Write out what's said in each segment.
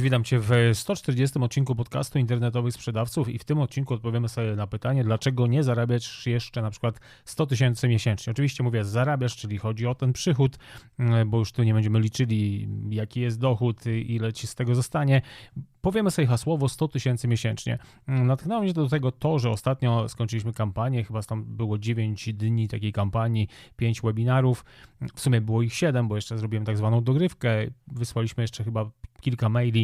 Witam Cię w 140 odcinku podcastu internetowych sprzedawców i w tym odcinku odpowiemy sobie na pytanie, dlaczego nie zarabiać jeszcze na przykład 100 tysięcy miesięcznie. Oczywiście mówię zarabiasz, czyli chodzi o ten przychód, mm, bo już tu nie będziemy liczyli jaki jest dochód, ile Ci z tego zostanie. Powiemy sobie hasłowo 100 tysięcy miesięcznie. Mm, Natchnęło mnie do tego to, że ostatnio skończyliśmy kampanię, chyba tam było 9 dni takiej kampanii, 5 webinarów, w sumie było ich 7, bo jeszcze zrobiłem tak zwaną dogrywkę, wysłaliśmy jeszcze chyba kilka maili,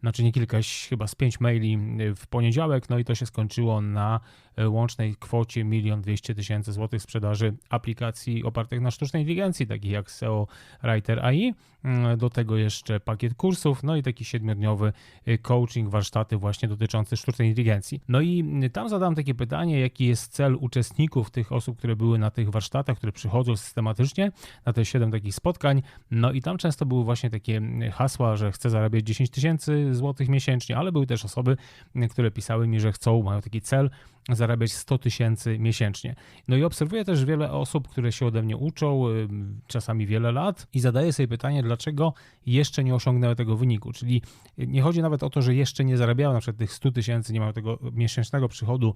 znaczy nie kilka, chyba z pięć maili w poniedziałek, no i to się skończyło na e, łącznej kwocie 1 200 tysięcy złotych sprzedaży aplikacji opartych na sztucznej inteligencji, takich jak SEO Writer AI, mm, do tego jeszcze pakiet kursów, no i taki siedmiodniowy e, coaching, warsztaty właśnie dotyczące sztucznej inteligencji. No i tam zadałem takie pytanie, jaki jest cel uczestników, tych osób, które były na tych warsztatach, które przychodzą systematycznie na te 7 takich spotkań, no i tam często były właśnie takie hasła, że chcę zarabiać 10 tysięcy złotych miesięcznie, ale były też osoby, które pisały mi, że chcą, mają taki cel, zarabiać 100 tysięcy miesięcznie. No i obserwuję też wiele osób, które się ode mnie uczą, czasami wiele lat i zadaję sobie pytanie, dlaczego jeszcze nie osiągnęły tego wyniku. Czyli nie chodzi nawet o to, że jeszcze nie zarabiały na przykład tych 100 tysięcy, nie mają tego miesięcznego przychodu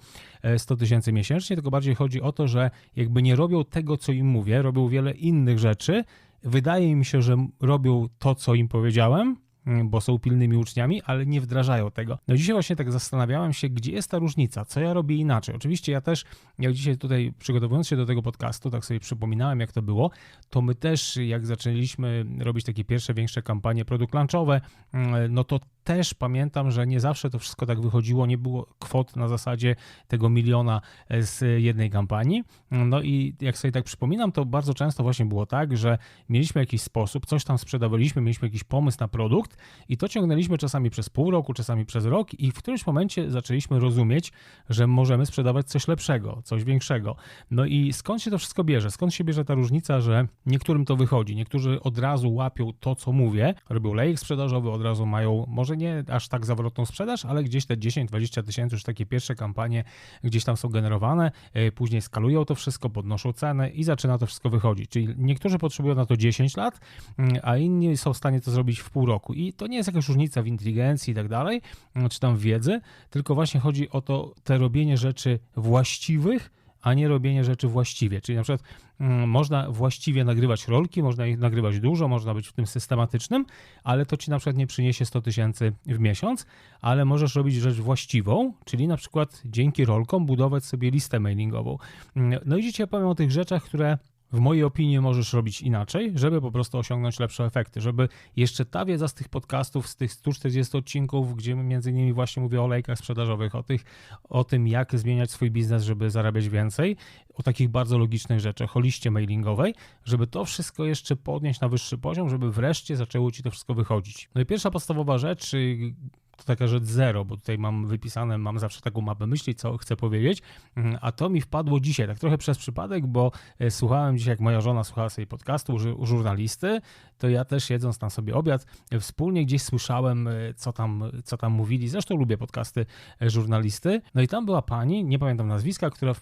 100 e, tysięcy miesięcznie, tylko bardziej chodzi o to, że jakby nie robią tego, co im mówię, robią wiele innych rzeczy. Wydaje mi się, że robią to, co im powiedziałem, bo są pilnymi uczniami, ale nie wdrażają tego. No dzisiaj właśnie tak zastanawiałem się, gdzie jest ta różnica, co ja robię inaczej. Oczywiście ja też, jak dzisiaj tutaj przygotowując się do tego podcastu, tak sobie przypominałem, jak to było, to my też, jak zaczęliśmy robić takie pierwsze, większe kampanie produkt lunchowe, mm, no to też pamiętam, że nie zawsze to wszystko tak wychodziło, nie było kwot na zasadzie tego miliona z jednej kampanii. No i jak sobie tak przypominam, to bardzo często właśnie było tak, że mieliśmy jakiś sposób, coś tam sprzedawaliśmy, mieliśmy jakiś pomysł na produkt i to ciągnęliśmy czasami przez pół roku, czasami przez rok i w którymś momencie zaczęliśmy rozumieć, że możemy sprzedawać coś lepszego, coś większego. No i skąd się to wszystko bierze? Skąd się bierze ta różnica, że niektórym to wychodzi, niektórzy od razu łapią to, co mówię, robią lejek sprzedażowy, od razu mają może nie aż tak zawrotną sprzedaż, ale gdzieś te 10-20 tysięcy, już takie pierwsze kampanie gdzieś tam są generowane, e, później skalują to wszystko, podnoszą cenę i zaczyna to wszystko wychodzić. Czyli niektórzy potrzebują na to 10 lat, mm, a inni są w stanie to zrobić w pół roku. I to nie jest jakaś różnica w inteligencji i tak dalej, mm, czy tam wiedzy, tylko właśnie chodzi o to, te robienie rzeczy właściwych, a nie robienie rzeczy właściwie. Czyli na przykład mm, można właściwie nagrywać rolki, można ich nagrywać dużo, można być w tym systematycznym, ale to ci na przykład nie przyniesie 100 tysięcy w miesiąc, ale możesz robić rzecz właściwą, czyli na przykład dzięki rolkom budować sobie listę mailingową. Mm, no i dzisiaj powiem o tych rzeczach, które w mojej opinii możesz robić inaczej, żeby po prostu osiągnąć lepsze efekty, żeby jeszcze ta wiedza z tych podcastów, z tych 140 odcinków, gdzie między innymi właśnie mówię o lejkach sprzedażowych, o, tych, o tym, jak zmieniać swój biznes, żeby zarabiać więcej, o takich bardzo logicznych rzeczach, o liście mailingowej, żeby to wszystko jeszcze podnieść na wyższy poziom, żeby wreszcie zaczęło ci to wszystko wychodzić. No i pierwsza podstawowa rzecz, to taka rzecz zero, bo tutaj mam wypisane, mam zawsze taką mapę myśli, co chcę powiedzieć, mm, a to mi wpadło dzisiaj, tak trochę przez przypadek, bo e, słuchałem dzisiaj, jak moja żona słuchała sobie podcastu u żurnalisty, to ja też jedząc tam sobie obiad, e, wspólnie gdzieś słyszałem, e, co tam, co tam mówili, zresztą lubię podcasty żurnalisty, no i tam była pani, nie pamiętam nazwiska, która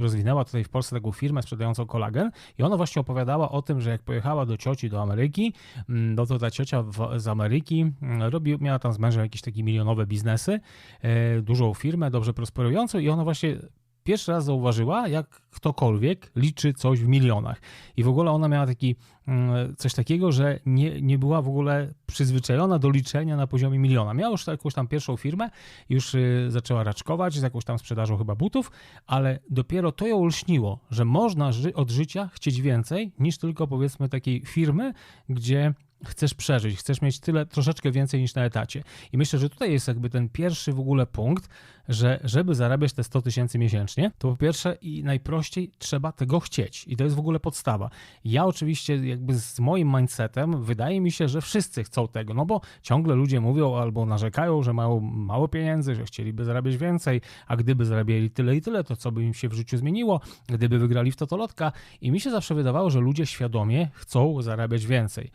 rozwinęła tutaj w Polsce taką firmę sprzedającą kolagen i ona właśnie opowiadała o tym, że jak pojechała do cioci do Ameryki, mm, no to ta ciocia w, z Ameryki mm, robi, miała tam z mężem jakieś takie takie milionowe biznesy, e, dużą firmę, dobrze prosperującą i ona właśnie pierwszy raz zauważyła, jak ktokolwiek liczy coś w milionach. I w ogóle ona miała taki, mm, coś takiego, że nie, nie była w ogóle przyzwyczajona do liczenia na poziomie miliona. Miała już jakąś tam pierwszą firmę, już y, zaczęła raczkować z jakąś tam sprzedażą chyba butów, ale dopiero to ją olśniło, że można od życia chcieć więcej niż tylko powiedzmy takiej firmy, gdzie chcesz przeżyć, chcesz mieć tyle, troszeczkę więcej niż na etacie. I myślę, że tutaj jest jakby ten pierwszy w ogóle punkt, że żeby zarabiać te 100 tysięcy miesięcznie, to po pierwsze i najprościej trzeba tego chcieć. I to jest w ogóle podstawa. Ja oczywiście jakby z moim mindsetem wydaje mi się, że wszyscy chcą tego, no bo ciągle ludzie mówią albo narzekają, że mają mało pieniędzy, że chcieliby zarabiać więcej, a gdyby zarabiali tyle i tyle, to co by im się w życiu zmieniło, gdyby wygrali w totolotka. I mi się zawsze wydawało, że ludzie świadomie chcą zarabiać więcej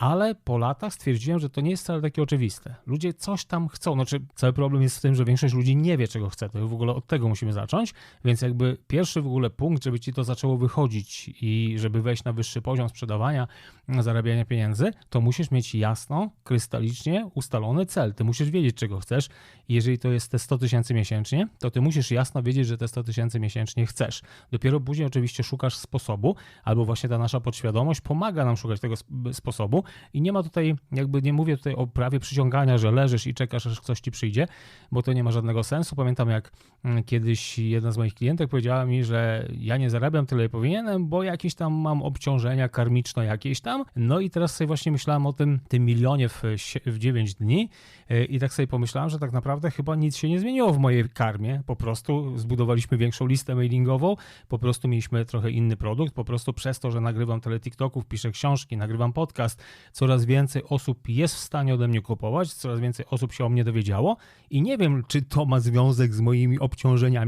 ale po latach stwierdziłem, że to nie jest wcale takie oczywiste. Ludzie coś tam chcą. Znaczy, cały problem jest w tym, że większość ludzi nie wie, czego chce. To w ogóle od tego musimy zacząć. Więc jakby pierwszy w ogóle punkt, żeby ci to zaczęło wychodzić i żeby wejść na wyższy poziom sprzedawania, zarabiania pieniędzy, to musisz mieć jasno, krystalicznie ustalony cel. Ty musisz wiedzieć, czego chcesz. Jeżeli to jest te 100 tysięcy miesięcznie, to ty musisz jasno wiedzieć, że te 100 tysięcy miesięcznie chcesz. Dopiero później oczywiście szukasz sposobu, albo właśnie ta nasza podświadomość pomaga nam szukać tego sposobu i nie ma tutaj, jakby nie mówię tutaj o prawie przyciągania, że leżysz i czekasz, aż ktoś ci przyjdzie, bo to nie ma żadnego sensu. Pamiętam, jak kiedyś jedna z moich klientek powiedziała mi, że ja nie zarabiam tyle, ile powinienem, bo jakieś tam mam obciążenia karmiczne jakieś tam. No i teraz sobie właśnie myślałem o tym, tym milionie w, w 9 dni e, i tak sobie pomyślałem, że tak naprawdę chyba nic się nie zmieniło w mojej karmie. Po prostu zbudowaliśmy większą listę mailingową, po prostu mieliśmy trochę inny produkt, po prostu przez to, że nagrywam tyle TikToków, piszę książki, nagrywam podcast, coraz więcej osób jest w stanie ode mnie kupować, coraz więcej osób się o mnie dowiedziało i nie wiem, czy to ma związek z moimi obciążeniami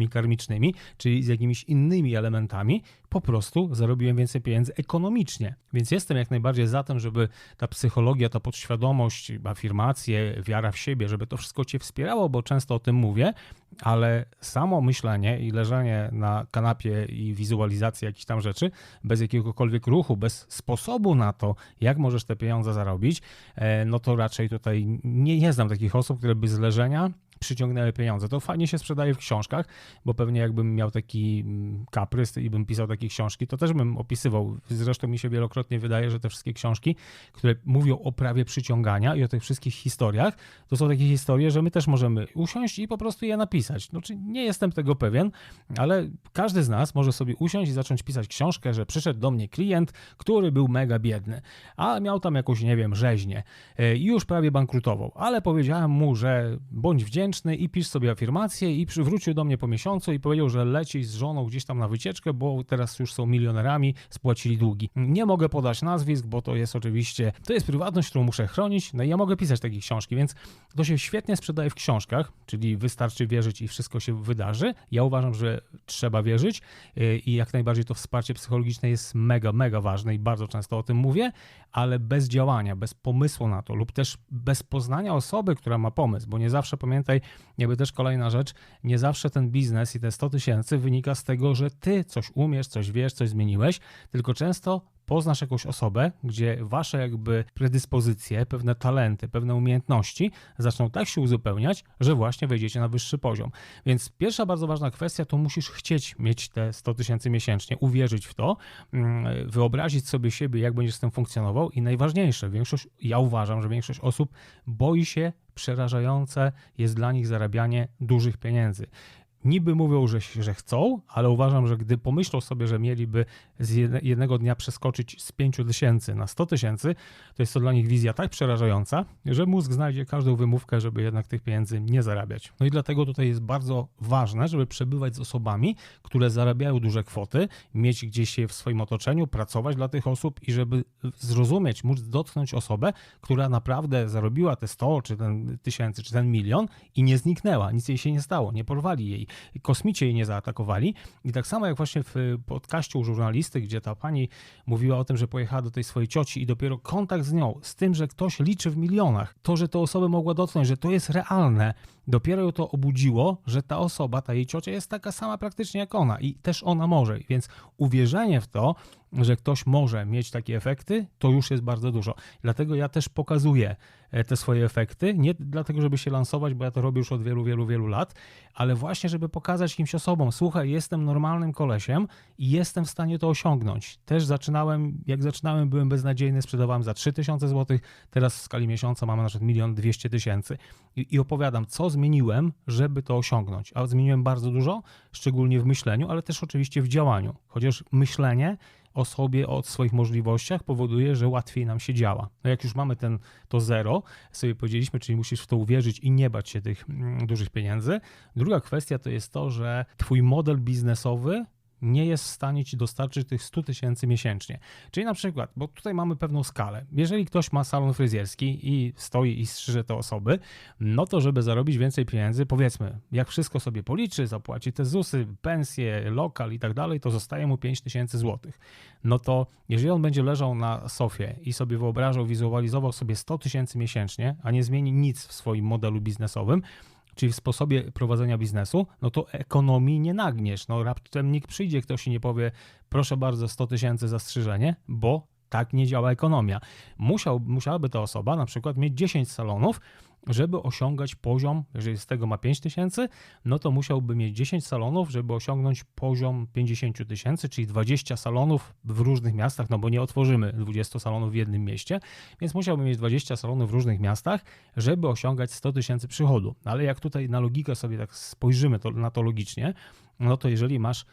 karmicznymi, czy z jakimiś innymi elementami. Po prostu zarobiłem więcej pieniędzy ekonomicznie. Więc jestem jak najbardziej za tym, żeby ta psychologia, ta podświadomość, afirmacje, wiara w siebie, żeby to wszystko cię wspierało, bo często o tym mówię, ale samo myślenie i leżenie na kanapie i wizualizacja jakichś tam rzeczy, bez jakiegokolwiek ruchu, bez sposobu na to, jak możesz te pieniądze zarobić, e, no to raczej tutaj nie, nie znam takich osób, które by z leżenia przyciągnęły pieniądze. To fajnie się sprzedaje w książkach, bo pewnie jakbym miał taki mm, kaprys i bym pisał takie książki, to też bym opisywał. Zresztą mi się wielokrotnie wydaje, że te wszystkie książki, które mówią o prawie przyciągania i o tych wszystkich historiach, to są takie historie, że my też możemy usiąść i po prostu je napisać. Znaczy, nie jestem tego pewien, ale każdy z nas może sobie usiąść i zacząć pisać książkę, że przyszedł do mnie klient, który był mega biedny, a miał tam jakąś, nie wiem, rzeźnię e, i już prawie bankrutował, ale powiedziałem mu, że bądź wdzięczny, i pisz sobie afirmację i wrócił do mnie po miesiącu i powiedział, że leci z żoną gdzieś tam na wycieczkę, bo teraz już są milionerami, spłacili długi. Nie mogę podać nazwisk, bo to jest oczywiście, to jest prywatność, którą muszę chronić, no i ja mogę pisać takie książki, więc to się świetnie sprzedaje w książkach, czyli wystarczy wierzyć i wszystko się wydarzy. Ja uważam, że trzeba wierzyć y, i jak najbardziej to wsparcie psychologiczne jest mega, mega ważne i bardzo często o tym mówię, ale bez działania, bez pomysłu na to lub też bez poznania osoby, która ma pomysł, bo nie zawsze pamiętaj, jakby też kolejna rzecz, nie zawsze ten biznes i te 100 tysięcy wynika z tego, że ty coś umiesz, coś wiesz, coś zmieniłeś, tylko często poznasz jakąś osobę, gdzie wasze jakby predyspozycje, pewne talenty, pewne umiejętności zaczną tak się uzupełniać, że właśnie wejdziecie na wyższy poziom. Więc pierwsza bardzo ważna kwestia to musisz chcieć mieć te 100 tysięcy miesięcznie, uwierzyć w to, mm, wyobrazić sobie siebie, jak będziesz z tym funkcjonował i najważniejsze, większość, ja uważam, że większość osób boi się przerażające jest dla nich zarabianie dużych pieniędzy niby mówią, że, że chcą, ale uważam, że gdy pomyślą sobie, że mieliby z jednego dnia przeskoczyć z 5 tysięcy na 100 tysięcy, to jest to dla nich wizja tak przerażająca, że mózg znajdzie każdą wymówkę, żeby jednak tych pieniędzy nie zarabiać. No i dlatego tutaj jest bardzo ważne, żeby przebywać z osobami, które zarabiają duże kwoty, mieć gdzieś je w swoim otoczeniu, pracować dla tych osób i żeby zrozumieć, móc dotknąć osobę, która naprawdę zarobiła te 100 czy ten tysięcy, czy ten milion i nie zniknęła, nic jej się nie stało, nie porwali jej kosmicie jej nie zaatakowali. I tak samo jak właśnie w podcaście u żurnalisty, gdzie ta pani mówiła o tym, że pojechała do tej swojej cioci i dopiero kontakt z nią, z tym, że ktoś liczy w milionach, to, że tę osobę mogła dotknąć, że to jest realne, dopiero ją to obudziło, że ta osoba, ta jej ciocia jest taka sama praktycznie jak ona i też ona może. Więc uwierzenie w to, że ktoś może mieć takie efekty, to już jest bardzo dużo. Dlatego ja też pokazuję e, te swoje efekty, nie dlatego, żeby się lansować, bo ja to robię już od wielu, wielu, wielu lat, ale właśnie, żeby pokazać kimś osobom, słuchaj, jestem normalnym kolesiem i jestem w stanie to osiągnąć. Też zaczynałem, jak zaczynałem, byłem beznadziejny, sprzedawałem za 3000 zł, teraz w skali miesiąca mamy na przykład 1 200 tysięcy I, i opowiadam, co zmieniłem, żeby to osiągnąć. A zmieniłem bardzo dużo, szczególnie w myśleniu, ale też oczywiście w działaniu. Chociaż myślenie o sobie, o swoich możliwościach powoduje, że łatwiej nam się działa. No jak już mamy ten, to zero, sobie powiedzieliśmy, czyli musisz w to uwierzyć i nie bać się tych mm, dużych pieniędzy. Druga kwestia to jest to, że twój model biznesowy nie jest w stanie ci dostarczyć tych 100 tysięcy miesięcznie. Czyli na przykład, bo tutaj mamy pewną skalę. Jeżeli ktoś ma salon fryzjerski i stoi i strzyże te osoby, no to żeby zarobić więcej pieniędzy, powiedzmy, jak wszystko sobie policzy, zapłaci te ZUSy, pensje, lokal i tak dalej, to zostaje mu 5 tysięcy złotych. No to jeżeli on będzie leżał na sofie i sobie wyobrażał, wizualizował sobie 100 tysięcy miesięcznie, a nie zmieni nic w swoim modelu biznesowym, czyli w sposobie prowadzenia biznesu, no to ekonomii nie nagniesz. No raptem nikt przyjdzie, ktoś i nie powie, proszę bardzo, 100 tysięcy zastrzyżenie, bo tak nie działa ekonomia. Musiał, musiałaby ta osoba na przykład mieć 10 salonów, żeby osiągać poziom, jeżeli z tego ma 5 tysięcy, no to musiałby mieć 10 salonów, żeby osiągnąć poziom 50 tysięcy, czyli 20 salonów w różnych miastach, no bo nie otworzymy 20 salonów w jednym mieście, więc musiałby mieć 20 salonów w różnych miastach, żeby osiągać 100 tysięcy przychodu. Ale jak tutaj na logikę sobie tak spojrzymy to, na to logicznie, no to jeżeli masz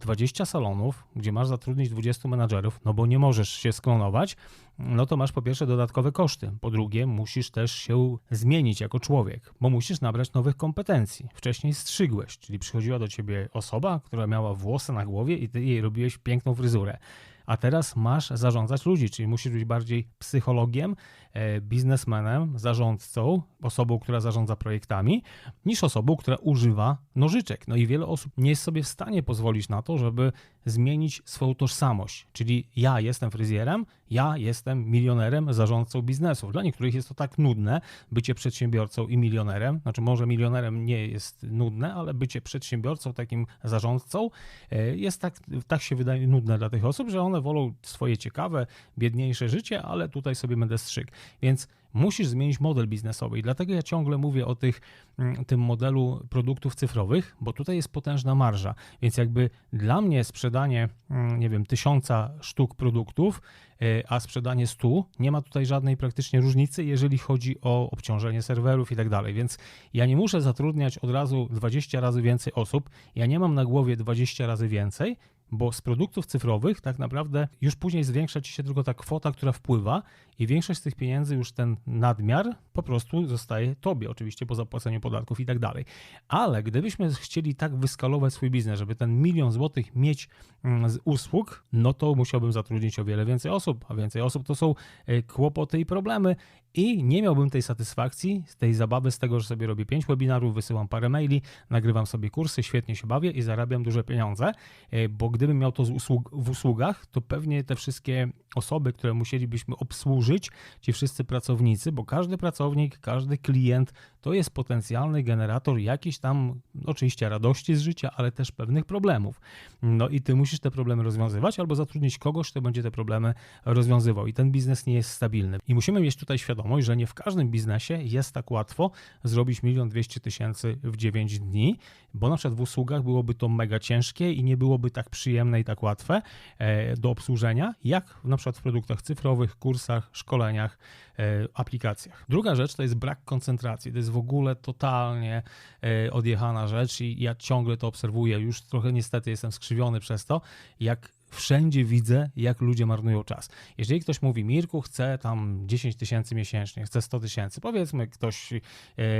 20 salonów, gdzie masz zatrudnić 20 menadżerów, no bo nie możesz się sklonować, no to masz po pierwsze dodatkowe koszty. Po drugie, musisz też się zmienić jako człowiek, bo musisz nabrać nowych kompetencji. Wcześniej strzygłeś, czyli przychodziła do ciebie osoba, która miała włosy na głowie i ty jej robiłeś piękną fryzurę a teraz masz zarządzać ludzi, czyli musisz być bardziej psychologiem, e, biznesmenem, zarządcą, osobą, która zarządza projektami, niż osobą, która używa nożyczek. No i wiele osób nie jest sobie w stanie pozwolić na to, żeby zmienić swoją tożsamość. Czyli ja jestem fryzjerem, ja jestem milionerem, zarządcą biznesu. Dla niektórych jest to tak nudne, bycie przedsiębiorcą i milionerem. Znaczy, może milionerem nie jest nudne, ale bycie przedsiębiorcą, takim zarządcą e, jest tak, tak się wydaje nudne dla tych osób, że one wolą swoje ciekawe, biedniejsze życie, ale tutaj sobie będę strzyk. Więc musisz zmienić model biznesowy. I dlatego ja ciągle mówię o tych, mm, tym modelu produktów cyfrowych, bo tutaj jest potężna marża. Więc jakby dla mnie sprzedanie, mm, nie wiem, tysiąca sztuk produktów, e, a sprzedanie stu, nie ma tutaj żadnej praktycznie różnicy, jeżeli chodzi o obciążenie serwerów i tak dalej. Więc ja nie muszę zatrudniać od razu 20 razy więcej osób, ja nie mam na głowie 20 razy więcej, bo z produktów cyfrowych tak naprawdę już później zwiększa ci się tylko ta kwota, która wpływa i większość z tych pieniędzy, już ten nadmiar po prostu zostaje tobie, oczywiście po zapłaceniu podatków i tak dalej. Ale gdybyśmy chcieli tak wyskalować swój biznes, żeby ten milion złotych mieć mm, z usług, no to musiałbym zatrudnić o wiele więcej osób, a więcej osób to są e, kłopoty i problemy i nie miałbym tej satysfakcji, tej zabawy z tego, że sobie robię pięć webinarów, wysyłam parę maili, nagrywam sobie kursy, świetnie się bawię i zarabiam duże pieniądze, e, bo gdybym miał to w usługach, to pewnie te wszystkie osoby, które musielibyśmy obsłużyć, ci wszyscy pracownicy, bo każdy pracownik, każdy klient to jest potencjalny generator jakiejś tam, oczywiście radości z życia, ale też pewnych problemów. No i ty musisz te problemy rozwiązywać albo zatrudnić kogoś, kto będzie te problemy rozwiązywał. I ten biznes nie jest stabilny. I musimy mieć tutaj świadomość, że nie w każdym biznesie jest tak łatwo zrobić milion dwieście tysięcy w 9 dni, bo na przykład w usługach byłoby to mega ciężkie i nie byłoby tak przyjemne i tak łatwe e, do obsłużenia, jak na przykład w produktach cyfrowych, kursach, szkoleniach, e, aplikacjach. Druga rzecz to jest brak koncentracji. To jest w ogóle totalnie e, odjechana rzecz i ja ciągle to obserwuję. Już trochę niestety jestem skrzywiony przez to, jak wszędzie widzę, jak ludzie marnują czas. Jeżeli ktoś mówi, Mirku, chce tam 10 tysięcy miesięcznie, chce 100 tysięcy, powiedzmy, ktoś e,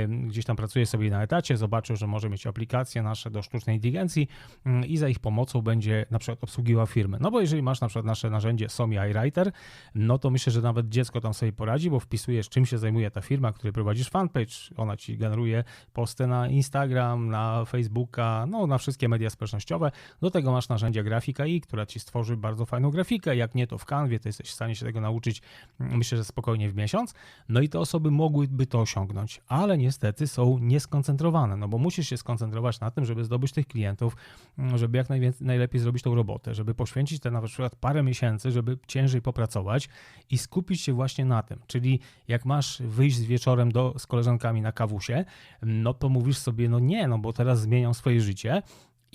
gdzieś tam pracuje sobie na etacie, zobaczył, że może mieć aplikacje nasze do sztucznej inteligencji mm, i za ich pomocą będzie na przykład obsługiwał firmy. No bo jeżeli masz na przykład nasze narzędzie Somi iWriter, no to myślę, że nawet dziecko tam sobie poradzi, bo wpisujesz, czym się zajmuje ta firma, której prowadzisz fanpage, ona ci generuje posty na Instagram, na Facebooka, no na wszystkie media społecznościowe. Do tego masz narzędzia grafika i która ci stworzy bardzo fajną grafikę. Jak nie, to w Canwie, to jesteś w stanie się tego nauczyć, mm, myślę, że spokojnie w miesiąc. No i te osoby mogłyby to osiągnąć, ale niestety są nieskoncentrowane, no bo musisz się skoncentrować na tym, żeby zdobyć tych klientów, mm, żeby jak najlepiej zrobić tą robotę, żeby poświęcić te na przykład parę miesięcy, żeby ciężej popracować i skupić się właśnie na tym. Czyli jak masz wyjść z wieczorem do, z koleżankami na kawusie, no to mówisz sobie, no nie, no bo teraz zmieniam swoje życie,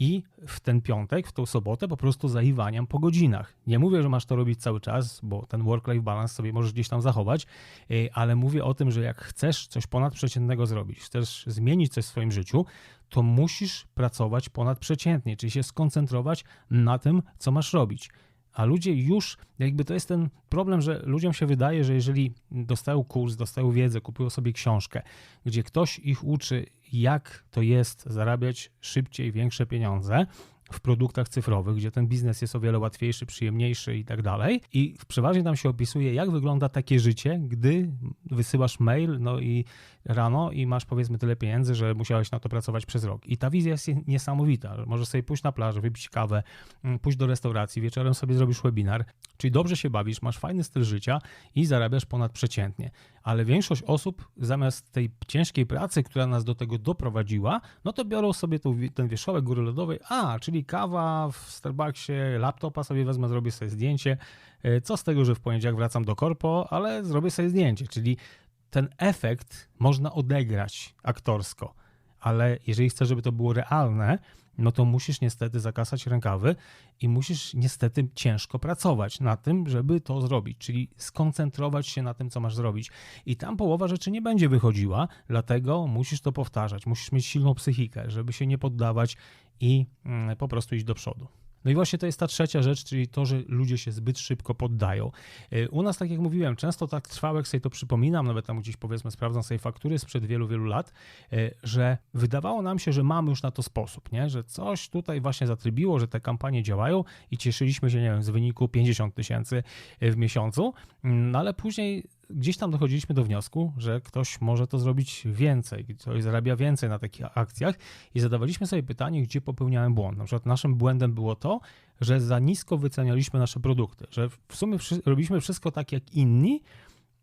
i w ten piątek, w tą sobotę po prostu zaiwaniam po godzinach. Nie mówię, że masz to robić cały czas, bo ten work-life balance sobie możesz gdzieś tam zachować, y, ale mówię o tym, że jak chcesz coś ponadprzeciętnego zrobić, chcesz zmienić coś w swoim życiu, to musisz pracować ponadprzeciętnie, czyli się skoncentrować na tym, co masz robić. A ludzie już, jakby to jest ten problem, że ludziom się wydaje, że jeżeli dostają kurs, dostają wiedzę, kupują sobie książkę, gdzie ktoś ich uczy, jak to jest zarabiać szybciej większe pieniądze, w produktach cyfrowych, gdzie ten biznes jest o wiele łatwiejszy, przyjemniejszy i tak dalej. I przeważnie tam się opisuje, jak wygląda takie życie, gdy wysyłasz mail, no i rano i masz powiedzmy tyle pieniędzy, że musiałeś na to pracować przez rok. I ta wizja jest niesamowita. Możesz sobie pójść na plażę, wypić kawę, mm, pójść do restauracji, wieczorem sobie zrobisz webinar, czyli dobrze się bawisz, masz fajny styl życia i zarabiasz ponadprzeciętnie. Ale większość osób zamiast tej ciężkiej pracy, która nas do tego doprowadziła, no to biorą sobie tą, ten wierzchołek góry lodowej, a, czyli kawa w Starbucksie, laptopa sobie wezmę, zrobię sobie zdjęcie. E, co z tego, że w poniedziałek wracam do korpo, ale zrobię sobie zdjęcie, czyli ten efekt można odegrać aktorsko, ale jeżeli chcesz, żeby to było realne, no to musisz niestety zakasać rękawy i musisz niestety ciężko pracować na tym, żeby to zrobić, czyli skoncentrować się na tym, co masz zrobić. I tam połowa rzeczy nie będzie wychodziła, dlatego musisz to powtarzać, musisz mieć silną psychikę, żeby się nie poddawać i mm, po prostu iść do przodu. No i właśnie to jest ta trzecia rzecz, czyli to, że ludzie się zbyt szybko poddają. Y, u nas, tak jak mówiłem, często tak trwało, jak sobie to przypominam, nawet tam gdzieś powiedzmy sprawdzam sobie faktury sprzed wielu, wielu lat, y, że wydawało nam się, że mamy już na to sposób, nie? że coś tutaj właśnie zatrybiło, że te kampanie działają i cieszyliśmy się, nie wiem, z wyniku 50 tysięcy y, w miesiącu, no ale później gdzieś tam dochodziliśmy do wniosku, że ktoś może to zrobić więcej, ktoś zarabia więcej na takich akcjach i zadawaliśmy sobie pytanie, gdzie popełniałem błąd. Na przykład naszym błędem było to, że za nisko wycenialiśmy nasze produkty, że w sumie robiliśmy wszystko tak jak inni,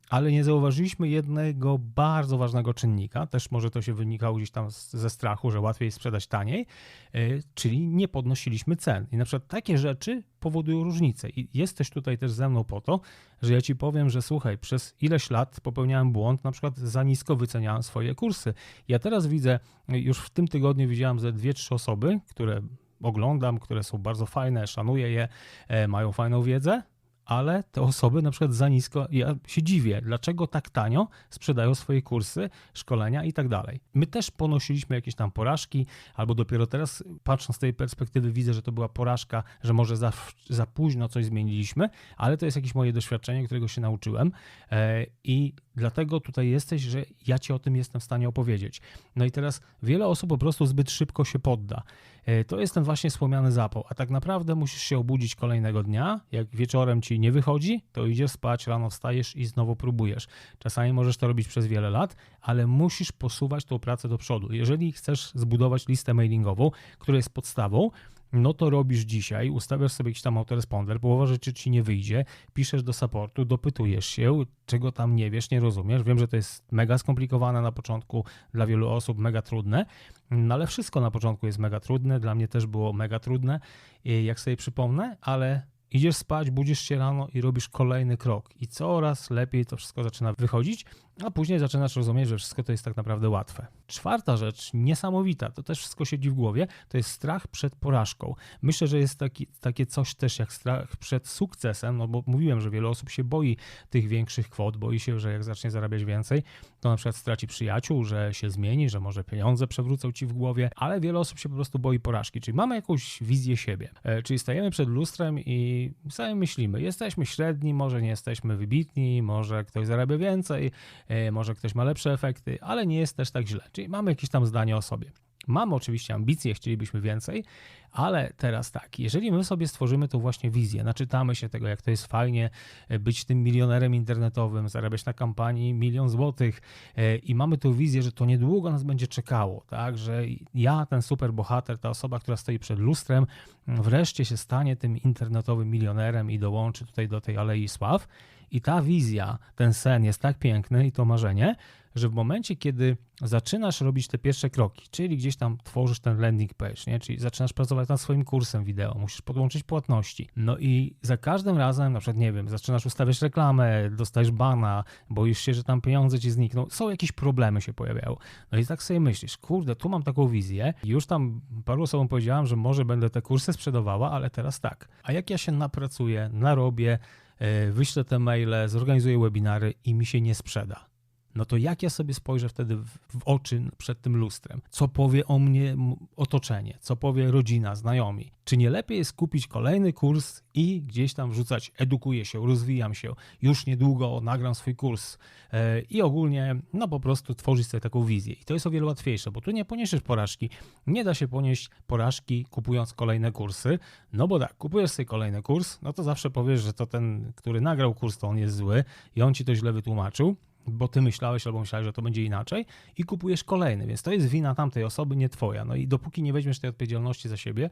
ale nie zauważyliśmy jednego bardzo ważnego czynnika, też może to się wynikało gdzieś tam ze strachu, że łatwiej sprzedać taniej, e, czyli nie podnosiliśmy cen. I na przykład takie rzeczy powodują różnice. I jesteś tutaj też ze mną po to, że ja ci powiem, że słuchaj, przez ileś lat popełniałem błąd, na przykład za nisko wyceniałem swoje kursy. Ja teraz widzę, już w tym tygodniu widziałem ze dwie, trzy osoby, które oglądam, które są bardzo fajne, szanuję je, e, mają fajną wiedzę, ale te osoby na przykład za nisko, ja się dziwię, dlaczego tak tanio sprzedają swoje kursy, szkolenia i tak dalej. My też ponosiliśmy jakieś tam porażki, albo dopiero teraz, patrząc z tej perspektywy, widzę, że to była porażka, że może za, za późno coś zmieniliśmy, ale to jest jakieś moje doświadczenie, którego się nauczyłem e, i dlatego tutaj jesteś, że ja ci o tym jestem w stanie opowiedzieć. No i teraz wiele osób po prostu zbyt szybko się podda. E, to jest ten właśnie wspomniany zapał, a tak naprawdę musisz się obudzić kolejnego dnia, jak wieczorem ci nie wychodzi, to idziesz spać, rano wstajesz i znowu próbujesz. Czasami możesz to robić przez wiele lat, ale musisz posuwać tą pracę do przodu. Jeżeli chcesz zbudować listę mailingową, która jest podstawą, no to robisz dzisiaj, ustawiasz sobie jakiś tam autoresponder, połowa rzeczy ci nie wyjdzie, piszesz do supportu, dopytujesz się, czego tam nie wiesz, nie rozumiesz. Wiem, że to jest mega skomplikowane na początku dla wielu osób, mega trudne, no ale wszystko na początku jest mega trudne, dla mnie też było mega trudne, jak sobie przypomnę, ale idziesz spać, budzisz się rano i robisz kolejny krok i coraz lepiej to wszystko zaczyna wychodzić, a później zaczynasz rozumieć, że wszystko to jest tak naprawdę łatwe. Czwarta rzecz, niesamowita, to też wszystko siedzi w głowie, to jest strach przed porażką. Myślę, że jest taki, takie coś też jak strach przed sukcesem, no bo mówiłem, że wiele osób się boi tych większych kwot, boi się, że jak zacznie zarabiać więcej, to na przykład straci przyjaciół, że się zmieni, że może pieniądze przewrócą ci w głowie, ale wiele osób się po prostu boi porażki, czyli mamy jakąś wizję siebie, e, czyli stajemy przed lustrem i sobie myślimy, jesteśmy średni, może nie jesteśmy wybitni, może ktoś zarabia więcej, E, może ktoś ma lepsze efekty, ale nie jest też tak źle. Czyli mamy jakieś tam zdanie o sobie. Mamy oczywiście ambicje, chcielibyśmy więcej, ale teraz tak, jeżeli my sobie stworzymy tą właśnie wizję, naczytamy się tego, jak to jest fajnie e, być tym milionerem internetowym, zarabiać na kampanii milion złotych e, i mamy tą wizję, że to niedługo nas będzie czekało, tak, że ja, ten super bohater, ta osoba, która stoi przed lustrem, wreszcie się stanie tym internetowym milionerem i dołączy tutaj do tej alei sław, i ta wizja, ten sen jest tak piękny i to marzenie, że w momencie, kiedy zaczynasz robić te pierwsze kroki, czyli gdzieś tam tworzysz ten landing page, nie? czyli zaczynasz pracować nad swoim kursem wideo, musisz podłączyć płatności. No i za każdym razem, na przykład, nie wiem, zaczynasz ustawiać reklamę, dostajesz bana, boisz się, że tam pieniądze ci znikną, są jakieś problemy się pojawiają. No i tak sobie myślisz, kurde, tu mam taką wizję, już tam paru osobom powiedziałem, że może będę te kursy sprzedawała, ale teraz tak. A jak ja się napracuję, narobię, E, wyślę te maile, zorganizuję webinary i mi się nie sprzeda. No to jak ja sobie spojrzę wtedy w, oczy przed tym lustrem? Co powie o mnie otoczenie? Co powie rodzina, znajomi? Czy nie lepiej jest kupić kolejny kurs i gdzieś tam wrzucać, edukuję się, rozwijam się, już niedługo nagram swój kurs yy, i ogólnie, no po prostu tworzyć sobie taką wizję. I to jest o wiele łatwiejsze, bo tu nie poniesiesz porażki. Nie da się ponieść porażki kupując kolejne kursy, no bo tak, kupujesz sobie kolejny kurs, no to zawsze powiesz, że to ten, który nagrał kurs, to on jest zły i on ci to źle wytłumaczył bo ty myślałeś albo myślałeś, że to będzie inaczej i kupujesz kolejny, więc to jest wina tamtej osoby, nie twoja. No i dopóki nie weźmiesz tej odpowiedzialności za siebie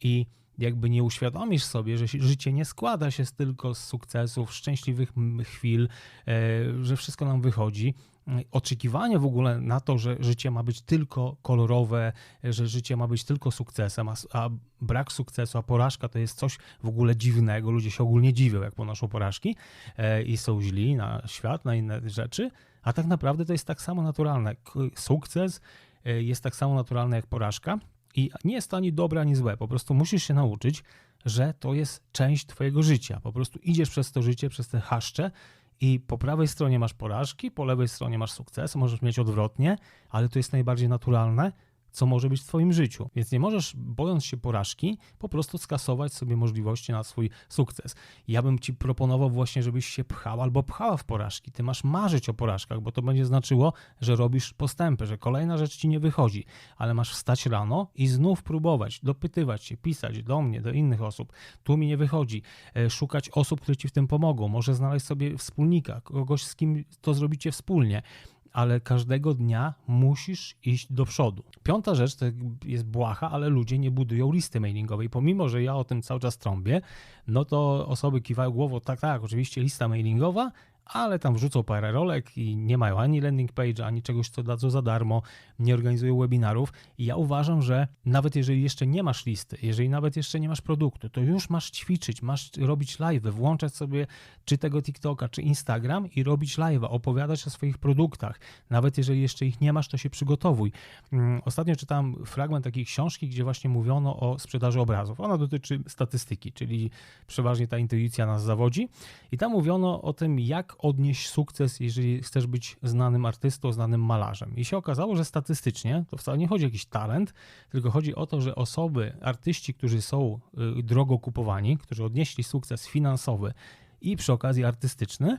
i jakby nie uświadomisz sobie, że życie nie składa się tylko z sukcesów, szczęśliwych chwil, e, że wszystko nam wychodzi, oczekiwanie w ogóle na to, że życie ma być tylko kolorowe, że życie ma być tylko sukcesem, a, a, brak sukcesu, a porażka to jest coś w ogóle dziwnego. Ludzie się ogólnie dziwią, jak ponoszą porażki e, i są źli na świat, na inne rzeczy, a tak naprawdę to jest tak samo naturalne. Sukces e, jest tak samo naturalny jak porażka i nie jest to ani dobre, ani złe. Po prostu musisz się nauczyć, że to jest część Twojego życia. Po prostu idziesz przez to życie, przez te haszcze i po prawej stronie masz porażki, po lewej stronie masz sukces, możesz mieć odwrotnie, ale to jest najbardziej naturalne co może być w Twoim życiu. Więc nie możesz, bojąc się porażki, po prostu skasować sobie możliwości na swój sukces. Ja bym Ci proponował właśnie, żebyś się pchał albo pchała w porażki. Ty masz marzyć o porażkach, bo to będzie znaczyło, że robisz postępy, że kolejna rzecz Ci nie wychodzi, ale masz wstać rano i znów próbować, dopytywać się, pisać do mnie, do innych osób. Tu mi nie wychodzi. E, szukać osób, które Ci w tym pomogą. Może znaleźć sobie wspólnika, kogoś, z kim to zrobicie wspólnie ale każdego dnia musisz iść do przodu. Piąta rzecz to jest błaha, ale ludzie nie budują listy mailingowej. Pomimo, że ja o tym cały czas trąbię, no to osoby kiwają głową, tak, tak, oczywiście lista mailingowa, ale tam wrzucą parę rolek i nie mają ani landing page, ani czegoś, co dadzą za darmo, nie organizują webinarów. I ja uważam, że nawet jeżeli jeszcze nie masz listy, jeżeli nawet jeszcze nie masz produktu, to już masz ćwiczyć, masz robić live, włączać sobie czy tego TikToka, czy Instagram i robić live, opowiadać o swoich produktach. Nawet jeżeli jeszcze ich nie masz, to się przygotowuj. Mm, ostatnio czytałem fragment takiej książki, gdzie właśnie mówiono o sprzedaży obrazów. Ona dotyczy statystyki, czyli przeważnie ta intuicja nas zawodzi. I tam mówiono o tym, jak odnieść sukces, jeżeli chcesz być znanym artystą, znanym malarzem. I się okazało, że statystycznie to wcale nie chodzi o jakiś talent, tylko chodzi o to, że osoby, artyści, którzy są y, drogo kupowani, którzy odnieśli sukces finansowy i przy okazji artystyczny,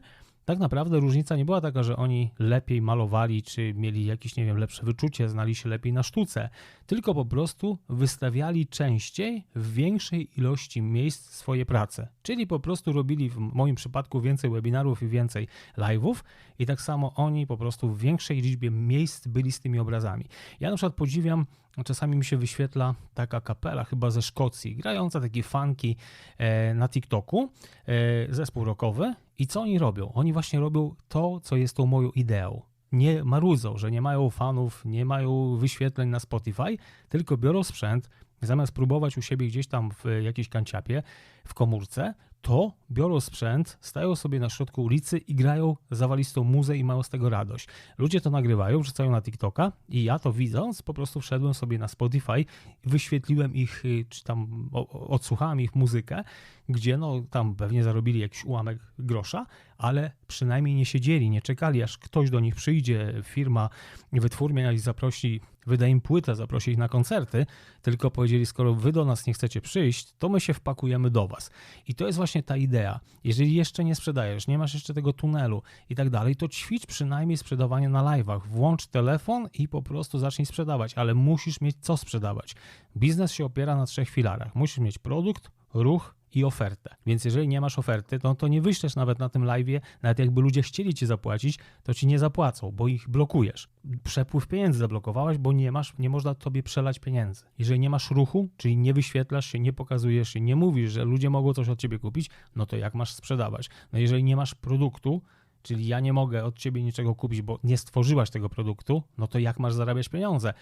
tak naprawdę różnica nie była taka, że oni lepiej malowali, czy mieli jakieś, nie wiem, lepsze wyczucie, znali się lepiej na sztuce, tylko po prostu wystawiali częściej w większej ilości miejsc swoje prace. Czyli po prostu robili w moim przypadku więcej webinarów i więcej live'ów i tak samo oni po prostu w większej liczbie miejsc byli z tymi obrazami. Ja na przykład podziwiam Czasami mi się wyświetla taka kapela, chyba ze Szkocji, grająca takie funki e, na TikToku, e, zespół rockowy. I co oni robią? Oni właśnie robią to, co jest tą moją ideą. Nie marudzą, że nie mają fanów, nie mają wyświetleń na Spotify, tylko biorą sprzęt, zamiast próbować u siebie gdzieś tam w jakiejś kanciapie, w komórce, to biorą sprzęt, stają sobie na środku ulicy i grają zawalistą muzę i mają z tego radość. Ludzie to nagrywają, wrzucają na TikToka i ja to widząc, po prostu wszedłem sobie na Spotify, wyświetliłem ich, y, czy tam odsłuchałem ich muzykę, gdzie no tam pewnie zarobili jakiś ułamek grosza, ale przynajmniej nie siedzieli, nie czekali, aż ktoś do nich przyjdzie, firma, wytwórnia i zaprosi, wyda im płytę, zaprosi ich na koncerty, tylko powiedzieli, skoro wy do nas nie chcecie przyjść, to my się wpakujemy do was. I to jest właśnie ta idea. Jeżeli jeszcze nie sprzedajesz, nie masz jeszcze tego tunelu i tak dalej, to ćwicz przynajmniej sprzedawanie na live'ach. Włącz telefon i po prostu zacznij sprzedawać, ale musisz mieć co sprzedawać. Biznes się opiera na trzech filarach. Musisz mieć produkt, ruch i ofertę. Więc jeżeli nie masz oferty, to, to nie wyślesz nawet na tym live'ie, nawet jakby ludzie chcieli ci zapłacić, to ci nie zapłacą, bo ich blokujesz. Przepływ pieniędzy zablokowałeś, bo nie masz, nie można tobie przelać pieniędzy. Jeżeli nie masz ruchu, czyli nie wyświetlasz się, nie pokazujesz się, nie mówisz, że ludzie mogą coś od ciebie kupić, no to jak masz sprzedawać? No jeżeli nie masz produktu, czyli ja nie mogę od ciebie niczego kupić, bo nie stworzyłaś tego produktu, no to jak masz zarabiać pieniądze?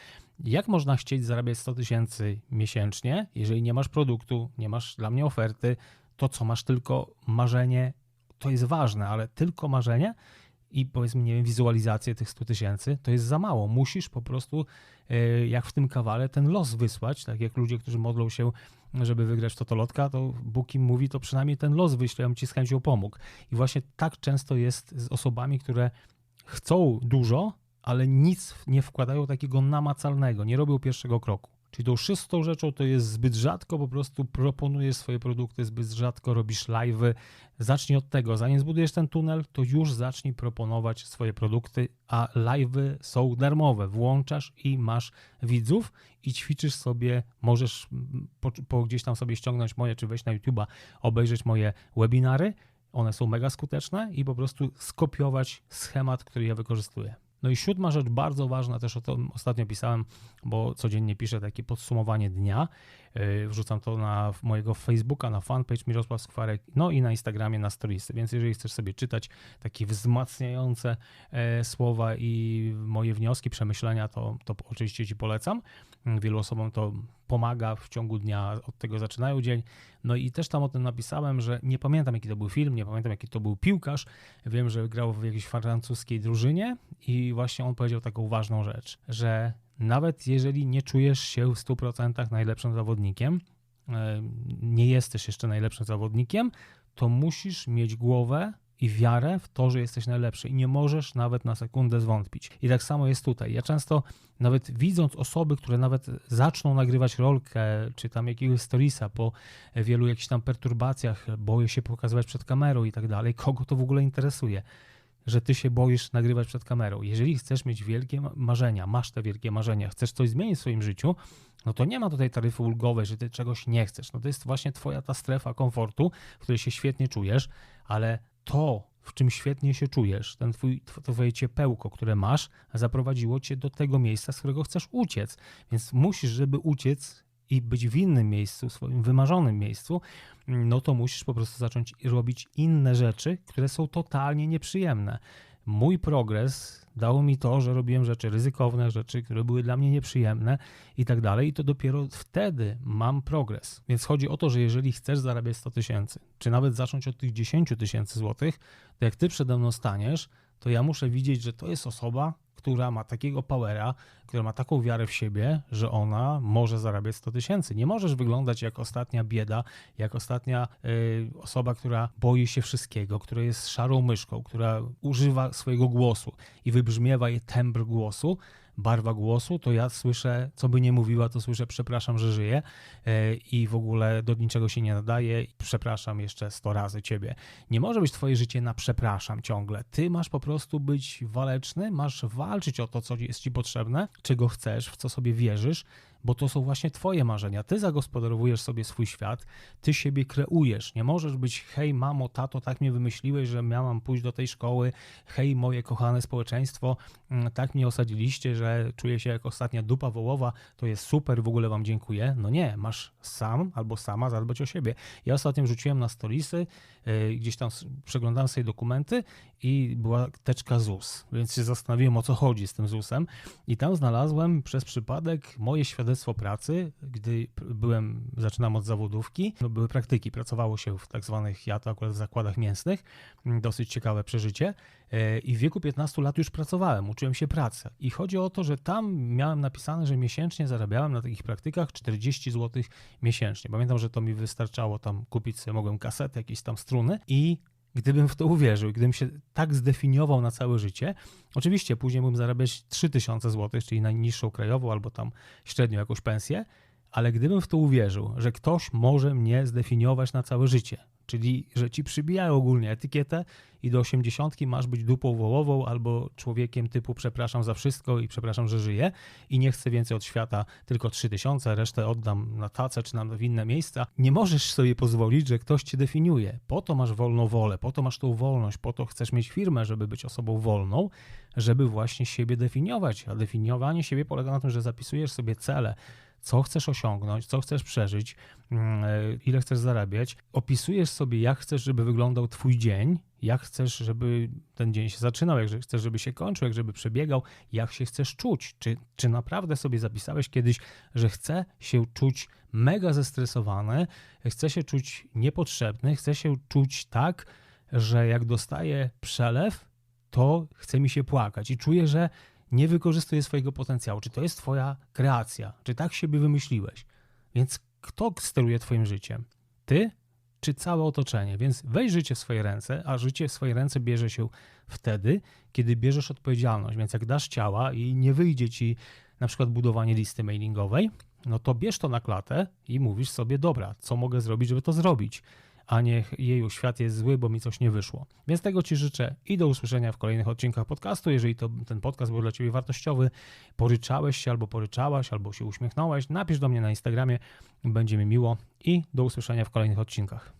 Jak można chcieć zarabiać 100 tysięcy miesięcznie, jeżeli nie masz produktu, nie masz dla mnie oferty, to co masz tylko marzenie, to jest ważne, ale tylko marzenie i powiedzmy, nie wiem, wizualizację tych 100 tysięcy, to jest za mało. Musisz po prostu, e, jak w tym kawale, ten los wysłać, tak jak ludzie, którzy modlą się żeby wygrać Totolotka, to Bóg im mówi, to przynajmniej ten los wyślę, ja bym ci z chęcią pomógł. I właśnie tak często jest z osobami, które chcą dużo, ale nic nie wkładają takiego namacalnego, nie robią pierwszego kroku. Czyli tą szóstą rzeczą to jest zbyt rzadko po prostu proponujesz swoje produkty, zbyt rzadko robisz live'y. Zacznij od tego, zanim zbudujesz ten tunel, to już zacznij proponować swoje produkty, a live'y są darmowe. Włączasz i masz widzów i ćwiczysz sobie, możesz po, po gdzieś tam sobie ściągnąć moje, czy wejść na YouTube'a, obejrzeć moje webinary. One są mega skuteczne i po prostu skopiować schemat, który ja wykorzystuję. No i siódma rzecz, bardzo ważna, też o tym ostatnio pisałem, bo codziennie piszę takie podsumowanie dnia. Yy, wrzucam to na mojego Facebooka, na fanpage Mirosław Skwarek, no i na Instagramie, na storiesy. Więc jeżeli chcesz sobie czytać takie wzmacniające e, słowa i moje wnioski, przemyślenia, to, to oczywiście Ci polecam. Wielu osobom to pomaga w ciągu dnia, od tego zaczynają dzień. No i też tam o tym napisałem, że nie pamiętam jaki to był film, nie pamiętam jaki to był piłkarz. Wiem, że grał w jakiejś francuskiej drużynie i właśnie on powiedział taką ważną rzecz, że nawet jeżeli nie czujesz się w 100% najlepszym zawodnikiem, e, nie jesteś jeszcze najlepszym zawodnikiem, to musisz mieć głowę i wiarę w to, że jesteś najlepszy i nie możesz nawet na sekundę zwątpić. I tak samo jest tutaj. Ja często, nawet widząc osoby, które nawet zaczną nagrywać rolkę, czy tam jakiegoś storiesa po wielu jakichś tam perturbacjach, boję się pokazywać przed kamerą i tak dalej, kogo to w ogóle interesuje? że ty się boisz nagrywać przed kamerą. Jeżeli chcesz mieć wielkie marzenia, masz te wielkie marzenia, chcesz coś zmienić w swoim życiu, no to nie ma tutaj taryfy ulgowej, że ty czegoś nie chcesz. No to jest właśnie twoja ta strefa komfortu, w której się świetnie czujesz, ale to, w czym świetnie się czujesz, ten twój, twoje ciepełko, które masz, zaprowadziło cię do tego miejsca, z którego chcesz uciec. Więc musisz, żeby uciec i być w innym miejscu, swoim wymarzonym miejscu, no to musisz po prostu zacząć robić inne rzeczy, które są totalnie nieprzyjemne. Mój progres dało mi to, że robiłem rzeczy ryzykowne, rzeczy, które były dla mnie nieprzyjemne i tak dalej, i to dopiero wtedy mam progres. Więc chodzi o to, że jeżeli chcesz zarabiać 100 tysięcy, czy nawet zacząć od tych 10 tysięcy złotych, to jak ty przede mną staniesz, to ja muszę widzieć, że to jest osoba, która ma takiego powera, która ma taką wiarę w siebie, że ona może zarabiać 100 tysięcy. Nie możesz wyglądać jak ostatnia bieda, jak ostatnia y, osoba, która boi się wszystkiego, która jest szarą myszką, która używa swojego głosu i wybrzmiewa jej tembr głosu, barwa głosu, to ja słyszę, co by nie mówiła, to słyszę, przepraszam, że żyję e, i w ogóle do niczego się nie nadaje. Przepraszam jeszcze 100 razy ciebie. Nie może być twoje życie na przepraszam ciągle. Ty masz po prostu być waleczny, masz walczyć o to, co jest ci potrzebne, czego chcesz, w co sobie wierzysz, bo to są właśnie Twoje marzenia. Ty zagospodarowujesz sobie swój świat, ty siebie kreujesz. Nie możesz być, hej, mamo, tato, tak mnie wymyśliłeś, że miałam pójść do tej szkoły, hej, moje kochane społeczeństwo, mm, tak mnie osadziliście, że czuję się jak ostatnia dupa wołowa, to jest super, w ogóle Wam dziękuję. No nie, masz sam albo sama zadbać o siebie. Ja ostatnio rzuciłem na storisy, yy, gdzieś tam przeglądałem sobie dokumenty i była teczka ZUS, więc się zastanowiłem, o co chodzi z tym ZUS-em. I tam znalazłem przez przypadek moje świadectwo pracy, gdy byłem, zaczynam od zawodówki, no były praktyki, pracowało się w tak zwanych, ja to akurat w zakładach mięsnych, dosyć ciekawe przeżycie. e, i w wieku 15 lat już pracowałem, uczyłem się pracy. I chodzi o to, że tam miałem napisane, że miesięcznie zarabiałem na takich praktykach 40 zł miesięcznie. Pamiętam, że to mi wystarczało tam kupić sobie, mogłem kasety, jakieś tam struny. I gdybym w to uwierzył, gdybym się tak zdefiniował na całe życie, oczywiście później mógłbym zarabiać 3000 zł, czyli najniższą krajową albo tam średnią jakąś pensję, ale gdybym w to uwierzył, że ktoś może mnie zdefiniować na całe życie, czyli że ci przybijają ogólnie etykietę i do osiemdziesiątki masz być dupą wołową albo człowiekiem typu przepraszam za wszystko i przepraszam, że żyję i nie chcę więcej od świata, tylko 3000, resztę oddam na tacę czy na inne miejsca. Nie możesz sobie pozwolić, że ktoś cię definiuje. Po to masz wolną wolę, po to masz tą wolność, po to chcesz mieć firmę, żeby być osobą wolną, żeby właśnie siebie definiować. A definiowanie siebie polega na tym, że zapisujesz sobie cele, co chcesz osiągnąć, co chcesz przeżyć, mm, e, ile chcesz zarabiać. Opisujesz sobie, jak chcesz, żeby wyglądał Twój dzień, jak chcesz, żeby ten dzień się zaczynał, jak chcesz, żeby się kończył, jak żeby przebiegał, jak się chcesz czuć. Czy, czy naprawdę sobie zapisałeś kiedyś, że chcę się czuć mega zestresowany, chcę się czuć niepotrzebny, chcę się czuć tak, że jak dostaję przelew, to chce mi się płakać i czuję, że nie wykorzystuje swojego potencjału. Czy to jest Twoja kreacja? Czy tak siebie wymyśliłeś? Więc kto steruje Twoim życiem? Ty czy całe otoczenie. Więc weź życie w swoje ręce, a życie w swoje ręce bierze się wtedy, kiedy bierzesz odpowiedzialność. Więc jak dasz ciała i nie wyjdzie ci na przykład budowanie listy mailingowej, no to bierz to na klatę i mówisz sobie, dobra, co mogę zrobić, żeby to zrobić, a nie jeju, świat jest zły, bo mi coś nie wyszło. Więc tego Ci życzę i do usłyszenia w kolejnych odcinkach podcastu. Jeżeli to, ten podcast był dla Ciebie wartościowy, poryczałeś się albo poryczałaś, albo się uśmiechnąłeś, napisz do mnie na Instagramie, będzie mi miło i do usłyszenia w kolejnych odcinkach.